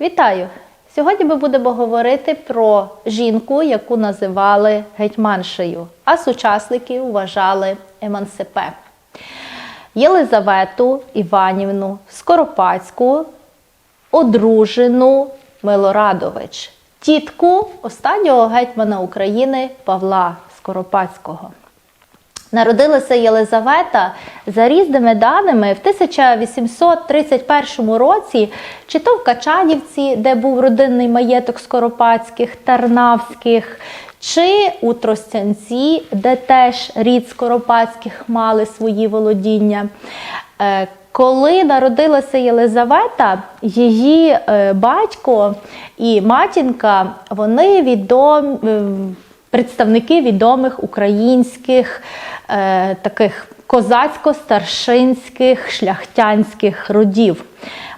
Вітаю! Сьогодні ми будемо говорити про жінку, яку називали гетьманшею, а сучасники вважали Емансепе. Єлизавету Іванівну Скоропадську, одружину Милорадович тітку останнього гетьмана України Павла Скоропадського. Народилася Єлизавета за різними даними в 1831 році, чи то в Качанівці, де був родинний маєток Скоропадських, Тарнавських, чи у Тростянці, де теж рід Скоропадських мали свої володіння. Коли народилася Єлизавета, її е, батько і матінка вони відомі. е, представники відомих українських е, таких козацько-старшинських шляхтянських родів.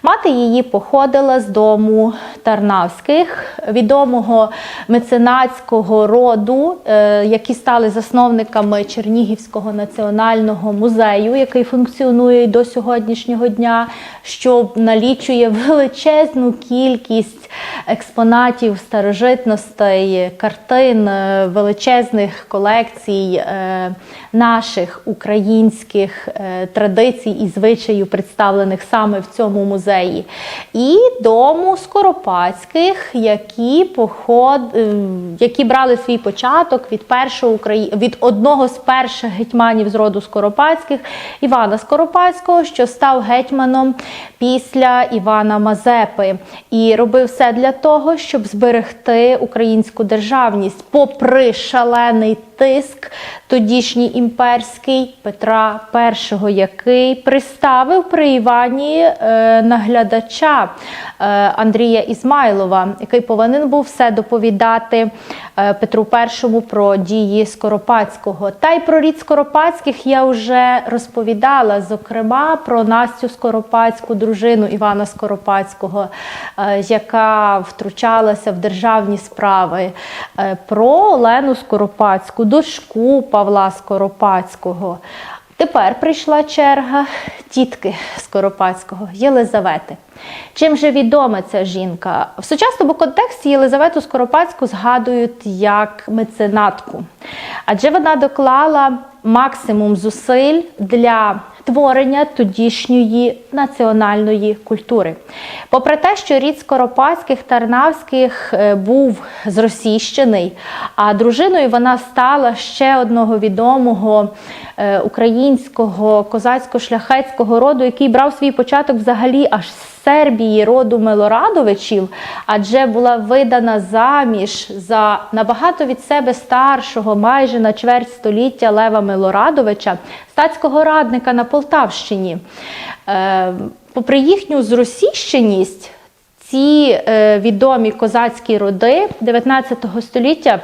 Мати її походила з дому Тарнавських, відомого меценатського роду, е, які стали засновниками Чернігівського національного музею, який функціонує до сьогоднішнього дня, що налічує величезну кількість експонатів старожитностей, картин, е, величезних колекцій е, наших українських традицій і звичаїв, представлених саме в цьому музеї, і дому Скоропадських, які поход, е, які брали свій початок від першого Украї... від одного з перших гетьманів з роду Скоропадських Івана Скоропадського, що став гетьманом після Івана Мазепи, і робив все для того, щоб зберегти українську державність, попри шалений тиск тодішній імперський Петра І, який приставив при Івані е, наглядача е, Андрія Ізмайлова, який повинен був все доповідати е, Петру І про дії Скоропадського. Та й про рід Скоропадських я вже розповідала, зокрема про Настю Скоропадську, дружину Івана Скоропадського, яка втручалася в державні справи, про Олену Скоропадську, дочку Павла Скоропадського. Тепер прийшла черга тітки Скоропадського Єлизавети. Чим же відома ця жінка? В сучасному контексті Єлизавету Скоропадську згадують як меценатку, адже вона доклала максимум зусиль для творення тодішньої національної культури. Попри те, що рід Скоропадських Тарнавських е, був зросійщений, а дружиною вона стала ще одного відомого е, українського козацько-шляхетського роду, який брав свій початок взагалі аж з Сербії роду Милорадовичів, адже була видана заміж за набагато від себе старшого, майже на чверть століття Лева Милорадовича, статського радника на Полтавщині. Е, Попри їхню зросійщеність, ці е, відомі козацькі роди 19 століття.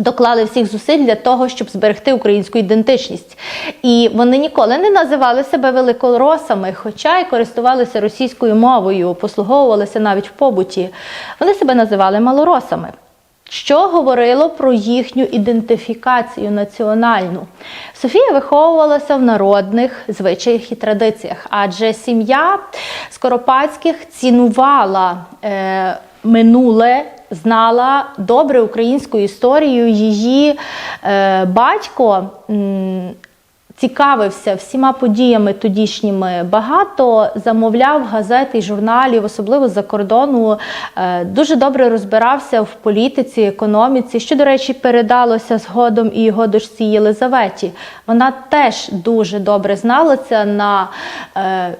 Доклали всіх зусиль для того, щоб зберегти українську ідентичність. І вони ніколи не називали себе великоросами, хоча й користувалися російською мовою, послуговувалися навіть в побуті. Вони себе називали малоросами. Що говорило про їхню ідентифікацію національну? Софія виховувалася в народних звичаях і традиціях, адже сім'я Скоропадських цінувала е, минуле знала добре українську історію. Її е, батько м, цікавився всіма подіями тодішніми. Багато замовляв газет і журналів, особливо з-за кордону. Е, дуже добре розбирався в політиці, економіці, що, до речі, передалося згодом і його дочці Єлизаветі. Вона теж дуже добре зналася на е,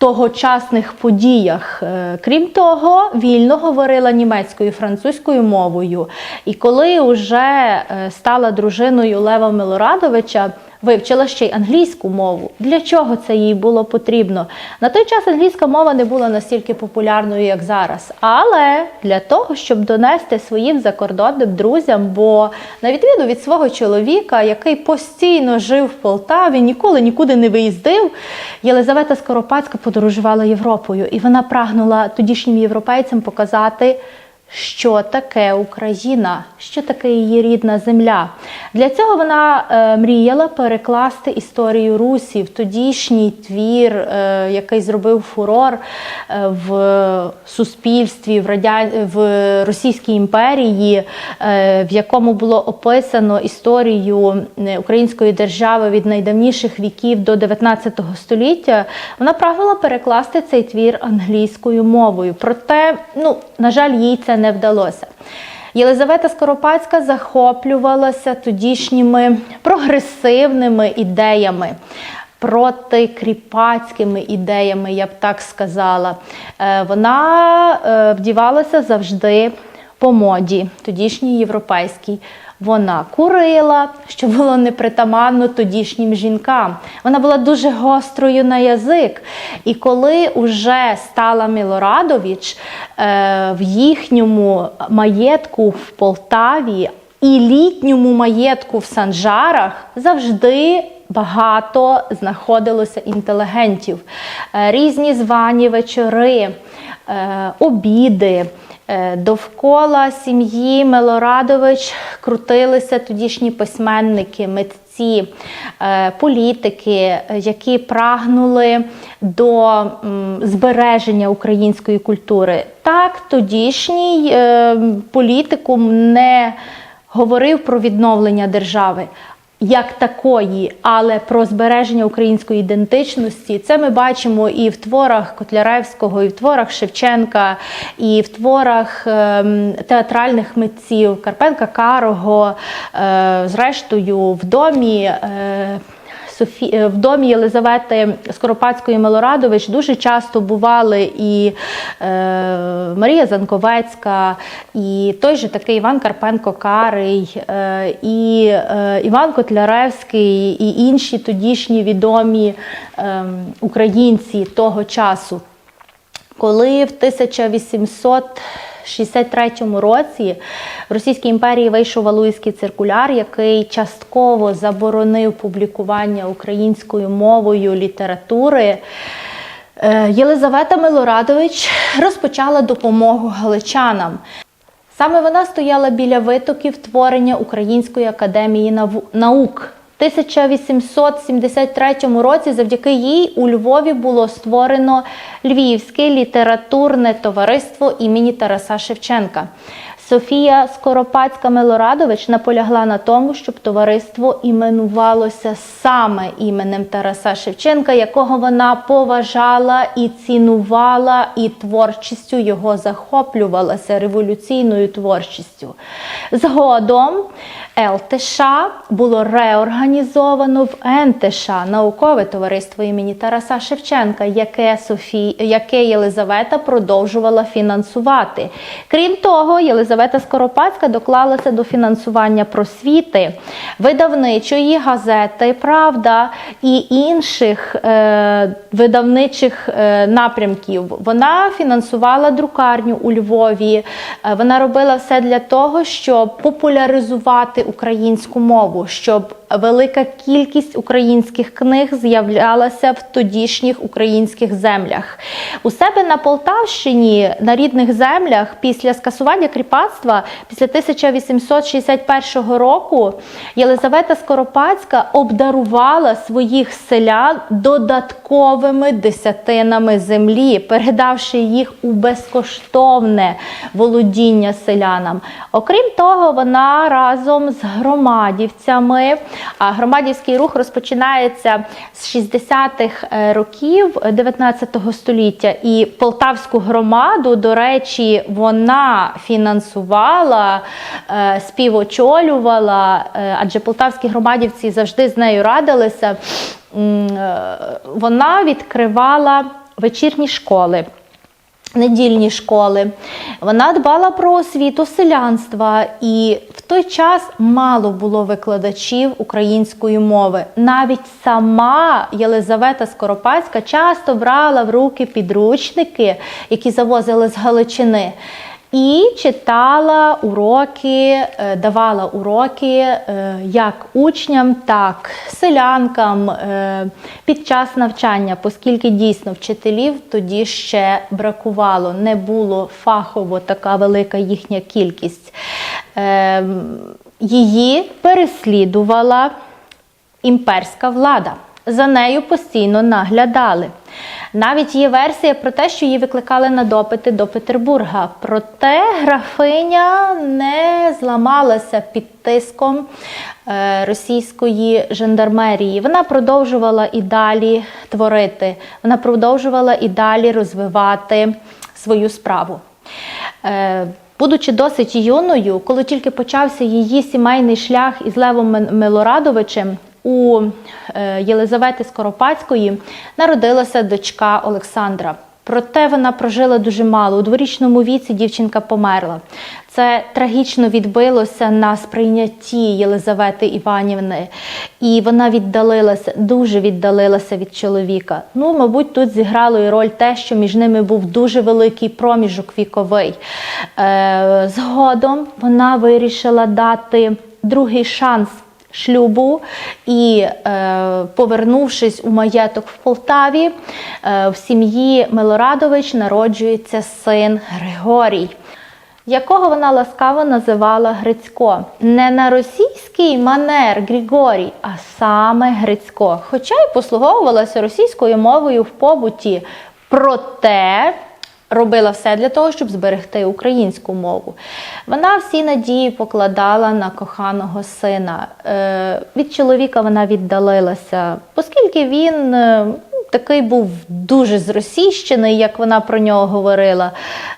тогочасних подіях. Е, Крім того, вільно говорила німецькою і французькою мовою. І коли вже е, стала дружиною Лева Милорадовича, вивчила ще й англійську мову. Для чого це їй було потрібно? На той час англійська мова не була настільки популярною, як зараз. Але для того, щоб донести своїм закордонним друзям, бо на відміну від свого чоловіка, який постійно жив в Полтаві, ніколи нікуди не виїздив, Єлизавета Скоропадська подорожувала Європою, і вона прагнула тодішнім європейцям показати. Що таке Україна, що таке її рідна земля. Для цього вона е, мріяла перекласти історію Русі в тодішній твір, е, який зробив фурор е, в суспільстві, в, радя... в Російській імперії, е, в якому було описано історію е, української держави від найдавніших віків до 19 століття. Вона прагнула перекласти цей твір англійською мовою. Проте, ну, на жаль, їй це не вдалося. Єлизавета Скоропадська захоплювалася тодішніми прогресивними ідеями. Протикріпацькими ідеями, я б так сказала. Е, Вона е, вдівалася завжди по моді, тодішній європейській. Вона курила, що було непритаманно тодішнім жінкам. Вона була дуже гострою на язик. І коли уже стала Мілорадович е, в їхньому маєтку в Полтаві і літньому маєтку в Санжарах завжди багато знаходилося інтелігентів. Е, Різні звані вечори, е, обіди. Е, Довкола сім'ї Милорадович крутилися тодішні письменники, митці, е, політики, які прагнули до збереження української культури. Так, тодішній е, політикум не говорив про відновлення держави. Як такої, але про збереження української ідентичності, це ми бачимо і в творах Котляревського, і в творах Шевченка, і в творах ем, театральних митців Карпенка Карого, е, зрештою, в домі. Е, Софі... е, в домі Єлизавети Скоропадської Милорадович дуже часто бували і е, Марія Занковецька, і той же такий Іван Карпенко Карий, е, і е, Іван Котляревський, і інші тодішні відомі е, українці того часу. Коли в 1863 році в Російській імперії вийшов Валуївський циркуляр, який частково заборонив публікування українською мовою літератури. е, Єлизавета Милорадович розпочала допомогу галичанам. Саме вона стояла біля витоків творення Української академії наук. В 1873 році завдяки їй у Львові було створено Львівське літературне товариство імені Тараса Шевченка. Софія Скоропадська Милорадович наполягла на тому, щоб товариство іменувалося саме іменем Тараса Шевченка, якого вона поважала і цінувала, і творчістю його захоплювалася революційною творчістю. Згодом ЛТШ було реорганізовано в НТШ наукове товариство імені Тараса Шевченка, яке Софі... яке Єлизавета продовжувала фінансувати. Крім того, Єлизавета Скоропадська доклалася до фінансування просвіти, видавничої газети Правда і інших е... видавничих е... напрямків. Вона фінансувала друкарню у Львові. Е, Вона робила все для того, щоб популяризувати українську мову, щоб велика кількість українських книг з'являлася в тодішніх українських землях. У себе на Полтавщині, на рідних землях, після скасування кріпацтва, після 1861 року, Єлизавета Скоропадська обдарувала своїх селян додатковими десятинами землі, передавши їх у безкоштовне володіння селянам. Окрім того, вона разом з громадівцями, а громадівський рух розпочинається з 60-х е, років 19 століття, і полтавську громаду, до речі, вона фінансувала, е, співочолювала, е, адже полтавські громадівці завжди з нею радилися. Вона відкривала вечірні школи. Недільні школи. Вона дбала про освіту селянства, і в той час мало було викладачів української мови. Навіть сама Єлизавета Скоропадська часто брала в руки підручники, які завозили з Галичини. І читала уроки, е, давала уроки е, як учням, так селянкам е, під час навчання, оскільки дійсно вчителів тоді ще бракувало, не було фахово така велика їхня кількість. Її переслідувала імперська влада. За нею постійно наглядали. Навіть є версія про те, що її викликали на допити до Петербурга. Проте графиня не зламалася під тиском е, російської жандармерії. Вона продовжувала і далі творити, вона продовжувала і далі розвивати свою справу. Е, Будучи досить юною, коли тільки почався її сімейний шлях із Левом Милорадовичем, у е, Єлизавети Скоропадської народилася дочка Олександра. Проте вона прожила дуже мало. У дворічному віці дівчинка померла. Це трагічно відбилося на сприйнятті Єлизавети Іванівни, і вона віддалилася, дуже віддалилася від чоловіка. Ну, мабуть, тут зіграло і роль те, що між ними був дуже великий проміжок віковий. Е, згодом вона вирішила дати другий шанс шлюбу і, е, повернувшись у маєток в Полтаві, е, в сім'ї Милорадович народжується син Григорій. Якого вона ласкаво називала Грицько. Не на російський манер Григорій, а саме Грицько. Хоча й послуговувалася російською мовою в побуті. Проте робила все для того, щоб зберегти українську мову. Вона всі надії покладала на коханого сина. Е, від чоловіка вона віддалилася, оскільки він. е, Такий був дуже зросійщений, як вона про нього говорила,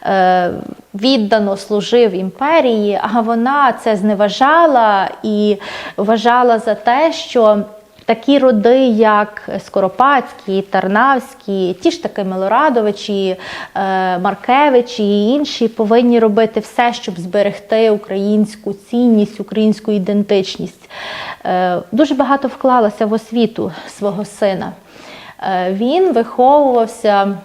е, віддано служив імперії, а вона це зневажала і вважала за те, що такі роди, як Скоропадські, Тарнавські, ті ж таки Милорадовичі, е, Маркевичі і інші повинні робити все, щоб зберегти українську цінність, українську ідентичність. Е, Дуже багато вклалася в освіту свого сина. Е, Він виховувався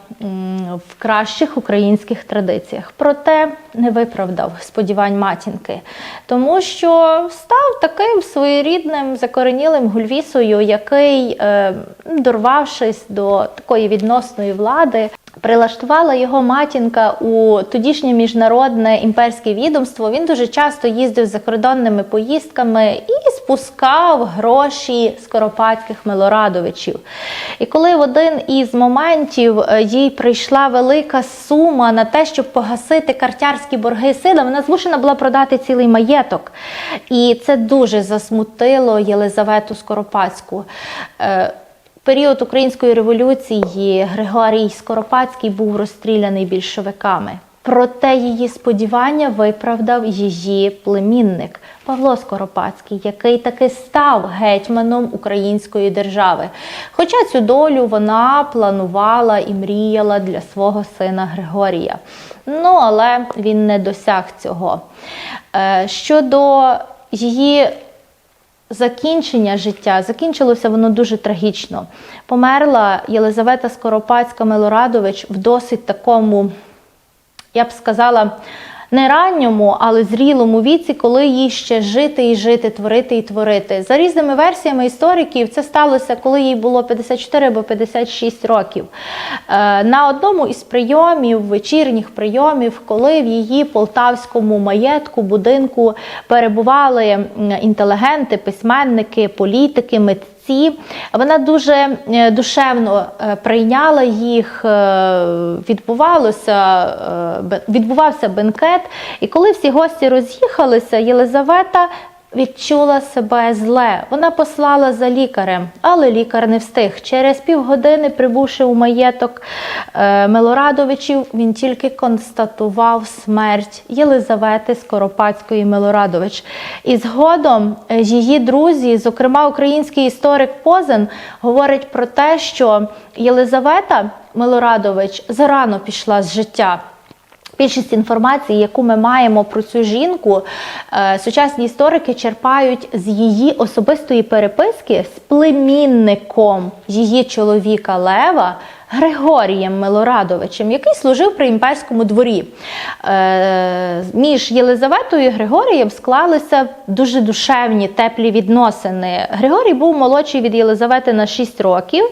в кращих українських традиціях, проте не виправдав сподівань матінки, тому що став таким своєрідним закоренілим гульвісою, який, е, дорвавшись до такої відносної влади, Прилаштувала його матінка у тодішнє міжнародне імперське відомство. Він дуже часто їздив закордонними поїздками і спускав гроші скоропадських Милорадовичів. І коли в один із моментів е, їй прийшла велика сума на те, щоб погасити картярські борги сина, вона змушена була продати цілий маєток. І це дуже засмутило Єлизавету Скоропадську. Період української революції Григорій Скоропадський був розстріляний більшовиками. Проте її сподівання виправдав її племінник Павло Скоропадський, який таки став гетьманом української держави. Хоча цю долю вона планувала і мріяла для свого сина Григорія. Ну але він не досяг цього. Е, Щодо її закінчення життя закінчилося воно дуже трагічно. Померла Єлизавета Скоропадська Милорадович в досить такому, я б сказала, не ранньому, але зрілому віці, коли їй ще жити і жити, творити і творити. За різними версіями істориків, це сталося, коли їй було 54 або 56 років. Е, На одному із прийомів, вечірніх прийомів, коли в її полтавському маєтку, будинку перебували інтелігенти, письменники, політики, митці. Ці вона дуже е, душевно е, прийняла їх. е, Відбувалося відбувався бенкет, і коли всі гості роз'їхалися, Єлизавета відчула себе зле. Вона послала за лікарем, але лікар не встиг. Через півгодини, прибувши у маєток е, Милорадовичів, він тільки констатував смерть Єлизавети Скоропадської Милорадович. І згодом е, її друзі, зокрема український історик Позен, говорить про те, що Єлизавета Милорадович зарано пішла з життя. Більшість інформації, яку ми маємо про цю жінку, е, сучасні історики черпають з її особистої переписки з племінником її чоловіка Лева Григорієм Милорадовичем, який служив при імперському дворі. Е, Між Єлизаветою і Григорієм склалися дуже душевні, теплі відносини. Григорій був молодший від Єлизавети на 6 років,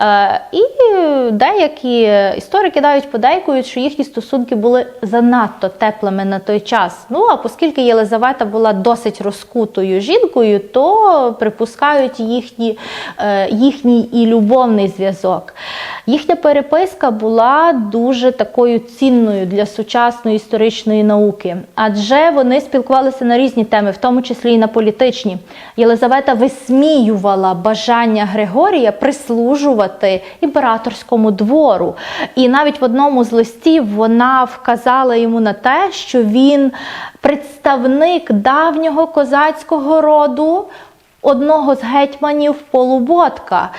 е, і деякі історики навіть подейкують, що їхні стосунки були занадто теплими на той час. Ну а оскільки Єлизавета була досить розкутою жінкою, то припускають їхні, е, їхній і любовний зв'язок. Їхня переписка була дуже такою цінною для сучасної історичної науки, адже вони спілкувалися на різні теми, в тому числі і на політичні. Єлизавета висміювала бажання Григорія прислужувати імператорському двору. І навіть в одному з листів вона вказала йому на те, що він представник давнього козацького роду одного з гетьманів Полуботка,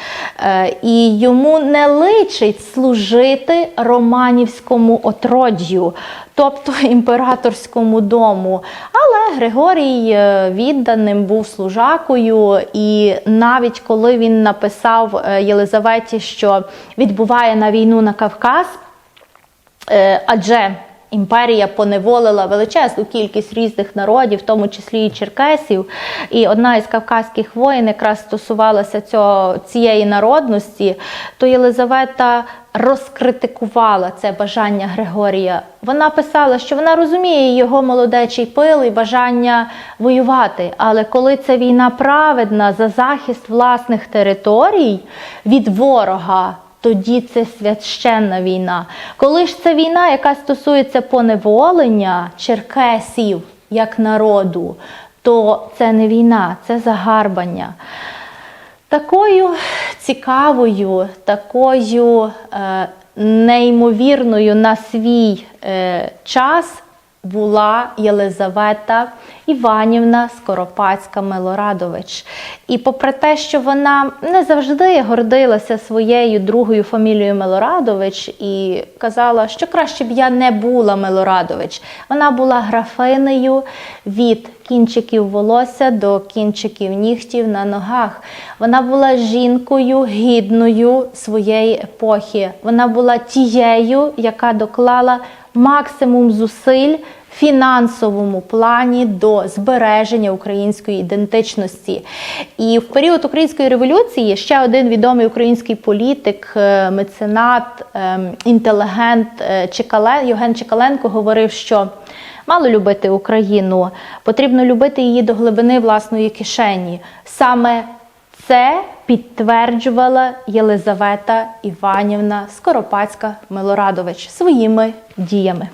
і йому не личить служити романівському отроддю, тобто імператорському дому. Але Григорій е, відданим був служакою, і навіть коли він написав е, Єлизаветі, що відбуває на війну на Кавказ, Е, адже імперія поневолила величезну кількість різних народів, в тому числі і черкесів. І одна із кавказьких воїн якраз стосувалася цього, цієї народності, то Єлизавета розкритикувала це бажання Григорія. Вона писала, що вона розуміє його молодечий пил і бажання воювати. Але коли це війна праведна за захист власних територій від ворога, тоді це священна війна. Коли ж це війна, яка стосується поневолення черкесів як народу, то це не війна, це загарбання. Такою цікавою, такою е, неймовірною на свій е, час була Єлизавета Іванівна Скоропадська Милорадович. І попри те, що вона не завжди гордилася своєю другою фамілією Милорадович і казала, що краще б я не була Милорадович. Вона була графинею від кінчиків волосся до кінчиків нігтів на ногах. Вона була жінкою гідною своєї епохи. Вона була тією, яка доклала максимум зусиль в фінансовому плані до збереження української ідентичності. І в період української революції ще один відомий український політик, е, меценат, ем, інтелігент е, Чекале, Євген Чекаленко говорив, що мало любити Україну, потрібно любити її до глибини власної кишені. Саме це підтверджувала Єлизавета Іванівна Скоропадська Милорадович своїми діями.